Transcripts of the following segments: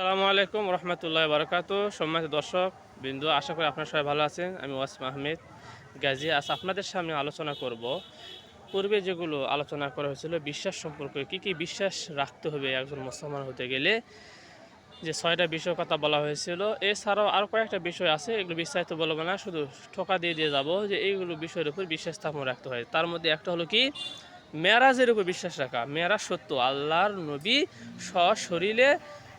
সালামু আলাইকুম রহমতুল্লাহ বারকাত। সম্মানিত দর্শক, বিন্দু, আশা করি আপনারা সবাই ভালো আছেন। আমি ওয়াসিম আহমেদ, গাজী। আজ আপনাদের সামনে আলোচনা করব। পূর্বে যেগুলো আলোচনা করা হয়েছিল, বিশ্বাস সম্পর্কে কী কী বিশ্বাস রাখতে হবে একজন মুসলমান হতে গেলে, যে ছয়টা বিষয় কথা বলা হয়েছিল। এছাড়াও আরও কয়েকটা বিষয় আছে, এগুলো বিস্তারিত বলব না, শুধু ঠোকা দিয়ে দিয়ে যাব যে এইগুলো বিষয়ের উপর বিশ্বাস স্থাপন রাখতে হয়। তার মধ্যে একটা হলো কি মেয়ারাজের উপর বিশ্বাস রাখা। মেয়ারাজ সত্য, আল্লাহর নবী সশরীরে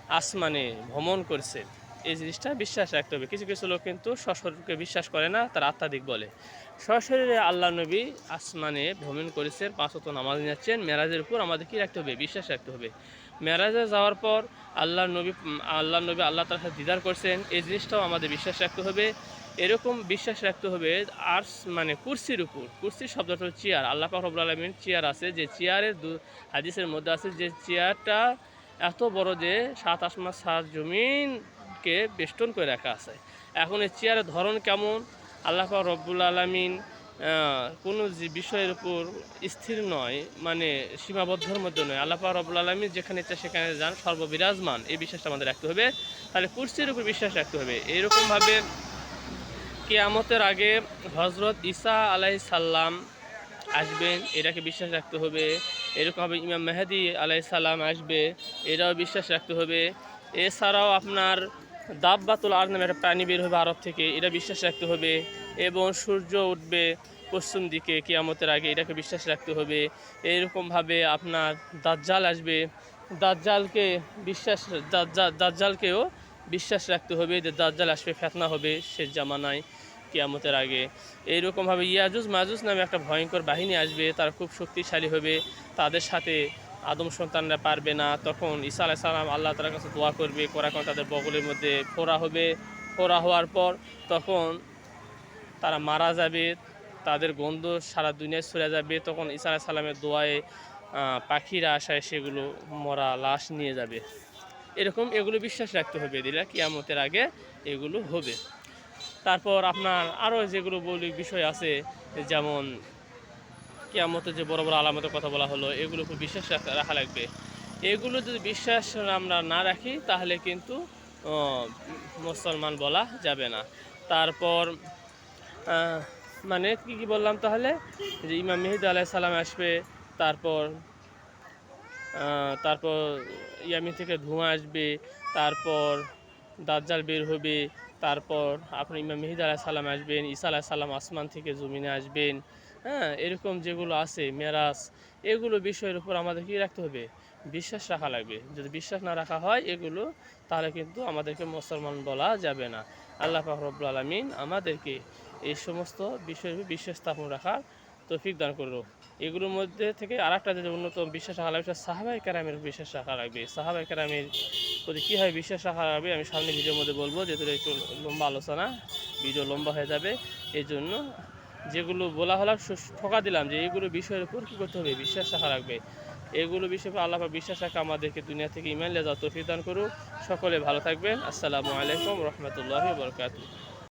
আসমানে ভ্রমণ করছে। এই জিনিসটা বিশ্বাস রাখতে হবে। কিছু কিছু লোক কিন্তু সশরীরকে বিশ্বাস করে না, তার আত্মাধিক বলে। সশরীরে আল্লাহ নবী আসমানে ভ্রমণ করেছেন পাঁচত নামাজ নিচ্ছেন মেরাজের উপর আমাদের কি রাখতে হবে? বিশ্বাস রাখতে হবে। মেরাজে যাওয়ার পর আল্লাহ নবী আল্লাহ নবী আল্লাহ তার সাথে দিদার করছেন। এই জিনিসটাও আমাদের বিশ্বাস রাখতে হবে। এরকম বিশ্বাস রাখতে হবে আর মানে কুর্সির উপর। কুর্সির শব্দটা হলো চেয়ার। আল্লাহ পাক আলমিন চেয়ার আছে। যে চেয়ারের দু হাদিসের মধ্যে আছে যে চেয়ারটা এত বড় যে সাত আসমান সাত জমিনকে বেষ্টন করে রাখা আছে। এখন এই চেয়ারের ধরন কেমন? আল্লাহ রব্বুল আলমিন কোনো যে বিষয়ের উপর স্থির নয় মানে সীমাবদ্ধর মধ্যে নয়। আল্লাহ রব্বুল আলমিন যেখানে ইচ্ছা সেখানে যান, সর্ববিরাজমান। এই বিশ্বাসটা আমাদের রাখতে হবে। তাহলে কুর্সির উপর বিশ্বাস রাখতে হবে। এরকমভাবে কেয়ামতের আগে হজরত ঈসা আলাই সাল্লাম আসবেন, এটাকে বিশ্বাস রাখতে হবে। এরকমভাবে ইমাম মেহাদি আলাই সাল্লাম আসবে এটাও বিশ্বাস রাখতে হবে। এছাড়াও আপনার দাব্বাতুল আর নামে একটা প্রাণী বের হবে আরব থেকে, এটা বিশ্বাস রাখতে হবে। এবং সূর্য উঠবে পশ্চিম দিকে, কিয়ামতের আগে এটাকে বিশ্বাস রাখতে হবে। এরকমভাবে আপনার দাজ্জাল আসবে। দাজ্জালকে বিশ্বাস, দাজ্জা- দাজ্জালকেও বিশ্বাস রাখতে হবে যে দাজ্জাল আসবে, ফেতনা হবে সে জামানায়। কিয়ামতের আগে। এইরকমভাবে ইয়াজুজ মাজুজ নামে একটা ভয়ঙ্কর বাহিনী আসবে, তারা খুব শক্তিশালী হবে, তাদের সাথে আদম সন্তানরা পারবে না। তখন ঈসা আলাহ সালাম আল্লাহ তালার কাছে দোয়া করবে কোরাখন তাদের বগলের মধ্যে ফোড়া হবে। ফোড়া হওয়ার পর তখন তারা মারা যাবে, তাদের গন্ধ সারা দুনিয়ায় ছড়ে যাবে। তখন ঈসা আলাহ সালামের দোয়ায় পাখিরা আসায় সেগুলো মরা লাশ নিয়ে যাবে। এরকম এগুলো বিশ্বাস রাখতে হবে, দিলা কিয়ামতের আগে এগুলো হবে। তারপর আপনার আরও যেগুলো মৌলিক বিষয় আছে, যেমন কিয়ামতের যে বড় বড় আলামতের কথা বলা হলো এগুলোর উপর বিশ্বাস রাখা রাখা লাগবে। এগুলো যদি বিশ্বাস আমরা না রাখি, তাহলে কিন্তু মুসলমান বলা যাবে না। তারপর মানে কি কি বললাম তাহলে? যে ইমাম মেহিদ আলাহ সালাম আসবে, তারপর তারপর ইয়ামি থেকে ধোঁয়া আসবে, তারপর দাজ্জাল বের হবে, তারপর আপনার ইমাম মেহিদ আলাহ সালাম আসবেন, ঈসা আলাহ সালাম আসমান থেকে জমিনে আসবেন হ্যাঁ এরকম যেগুলো আছে, মেরাজ, এগুলো বিষয়ের উপর আমাদের কি রাখতে হবে? বিশ্বাস রাখা লাগবে। যদি বিশ্বাস না রাখা হয় এগুলো, তাহলে কিন্তু আমাদেরকে মুসলমান বলা যাবে না। আল্লাহ পাক রব্বুল আলমিন আমাদেরকে এই সমস্ত বিষয়ের উপর বিশ্বাস স্থাপন রাখার তৌফিক দান করল। এগুলোর মধ্যে থেকে আর একটা যে অন্যতম বিশ্বাস রাখা লাগবে সেটা সাহাবাই কেরামের বিশ্বাস রাখা লাগবে। সাহাবাই কেরামের প্রতি কীভাবে বিশ্বাস রাখা লাগবে? আমি সামনে ভিডিওর মধ্যে বলব যেহেতু একটু লম্বা আলোচনা। ভিডিও লম্বা হয়ে যাবে। এই জন্য যেগুলো বলা হলো সু- ঠকা দিলাম যে এইগুলো বিষয়ের উপর কী করতে হবে? বিশ্বাস রাখা লাগবে। এগুলো বিষয়ে আল্লাহ বিশ্বাস রাখা, আমাদেরকে দুনিয়া থেকে ইমান লেজা তৌফিক দান করুক। সকলে ভালো থাকবেন। আসসালামু আলাইকুম রহমতুল্লাহি বরকাতুহ।